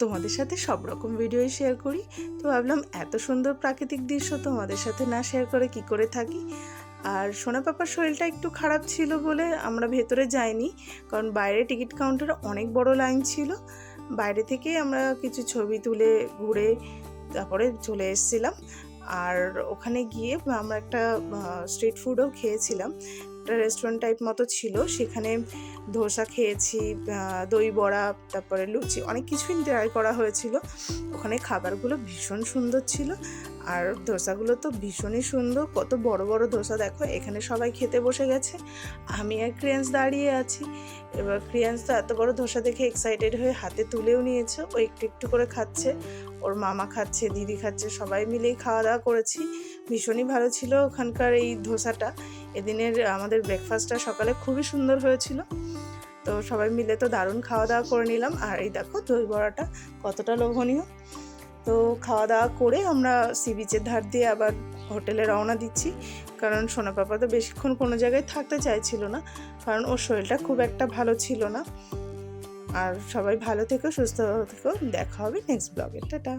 তোমাদের সাথে সব রকম ভিডিওই শেয়ার করি। তো ভাবলাম এত সুন্দর প্রাকৃতিক দৃশ্য তোমাদের সাথে না শেয়ার করে কি করে থাকি? আর সোনা পাপার শরীরটা একটু খারাপ ছিল বলে আমরা ভেতরে যাইনি, কারণ বাইরে টিকিট কাউন্টারে অনেক বড় লাইন ছিল। বাইরে থেকেই আমরা কিছু ছবি তুলে ঘুরে তারপরে চলে এসেছিলাম। আর ওখানে গিয়ে আমরা একটা স্ট্রিট ফুডও খেয়েছিলাম। একটা রেস্টুরেন্ট টাইপ মতো ছিল। সেখানে ধোসা খেয়েছি দই বড়া, তারপরে লুচি, অনেক কিছুই ট্রাই করা হয়েছিল। ওখানে খাবারগুলো ভীষণ সুন্দর ছিল। আর ধোসাগুলো তো ভীষণই সুন্দর। কত বড় বড় ধোসা দেখো, এখানে সবাই খেতে বসে গেছে। আমি আর ক্রিয়ান্স দাঁড়িয়ে আছি। এবার ক্রিয়ান্স তো এত বড় ধোসা দেখে এক্সাইটেড হয়ে হাতে তুলেও নিয়েছে। ও একটু একটু করে খাচ্ছে। ওর মামা খাচ্ছে, দিদি খাচ্ছে, সবাই মিলেই খাওয়া দাওয়া করেছি। ভীষণই ভালো ছিল ওখানকার এই ধোসাটা। এদিনের আমাদের ব্রেকফাস্টটা সকালে খুবই সুন্দর হয়েছিল। তো সবাই মিলে তো দারুণ খাওয়া দাওয়া করে নিলাম। আর এই দেখো, দই বড়াটা কতটা লোভনীয়। তো খাওয়া দাওয়া করে আমরা সি বিচের ধার দিয়ে আবার হোটেলে রওনা দিচ্ছি। কারণ সোনা পাপা তো বেশিক্ষণ কোনো জায়গায় থাকতে চাইছিল না, কারণ ওর শরীরটা খুব একটা ভালো ছিল না। আর সবাই ভালো থেকো, সুস্থ থেকো। দেখা হবে নেক্সট ব্লগে টাটা।